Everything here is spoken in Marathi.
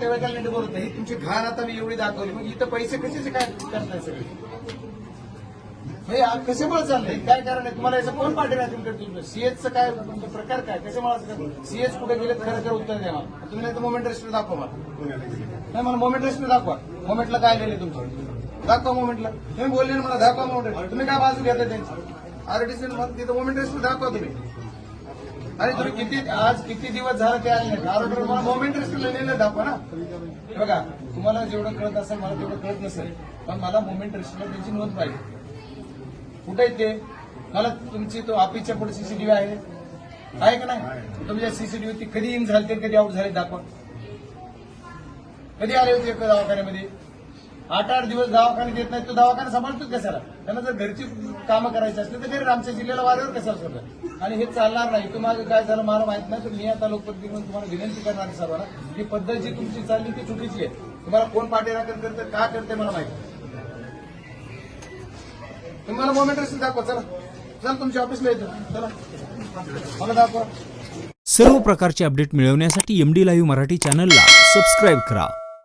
नातेवाईकाला नीट बोलत नाही. तुमची घाण आता मी एवढी दाखवली. मग इथं पैसे कशाचे काय करताय सगळे? हे कसे कशामुळे चाललंय? काय कारण आहे? तुम्हाला याचं कोण पाठवणार तुमच्या तुमचं सीएचचं काय तुमचा प्रकार काय? कशामुळे सीएच कुठे गेले खरं खरं उत्तर द्या मला. तुम्ही नाही तर मोमेंट रेस्टॉरंट दाखवा मला. नाही मला मोमेंट रेस्टॉरंट दाखवा. मोमेंटला काय लिहिले तुमचं? दाखवा मोमेंटला तुम्ही बोलले ना मला दाखवा मोमेंट तुम्ही काय बाजू घेता त्यांची? आरटीसी तिथं मोमेंट रेस्टॉरंट दाखवा तुम्ही. आणि तुम्ही किती आज किती दिवस झालं ते आले नाही? आरोग्य मला मोमेंट रेस्टोरंटला लिहिलं दाखवा ना. बघा तुम्हाला जेवढं कळत असेल मला तेवढं कळत नसेल पण मला मोमेंट रेस्टोरंटला त्यांची नोंद पाहिजे. कुठे ते? मला तुमची तो ऑफिसच्या पुढे सीसीटीव्ही आहे. आहे का नाही? तुमच्या सीसीटीव्ही ती कधी इन झाली कधी आउट झाले दाखवा. कधी आले होते एका दवाखान्यामध्ये? आठ आठ दिवस दवाखाने देत नाही तो दवाखाना सांभाळतोच कशाला? त्यांना जर घरची कामं करायची असली तर घरी आमच्या जिल्ह्याला वाऱ्यावर कशाला सोडलं आणि हे चालणार नाही. तुम्हाला काय झालं मला माहीत नाही तर मी आता लोकप्रतिनिधी म्हणून तुम्हाला विनंती करणार आहे सर्वांना ही पद्धत जी तुमची चालली ती चुकीची आहे. तुम्हाला कोण पाठीराखण करतं का करते मला माहिती तुम्हाला मोमेंट दाखवा चला. चला तुमच्या ऑफिसला येतो. चला. मला दाखवा. सर्व प्रकारचे अपडेट मिळवण्यासाठी एम डी लाईव्ह मराठी चॅनलला सबस्क्राईब करा.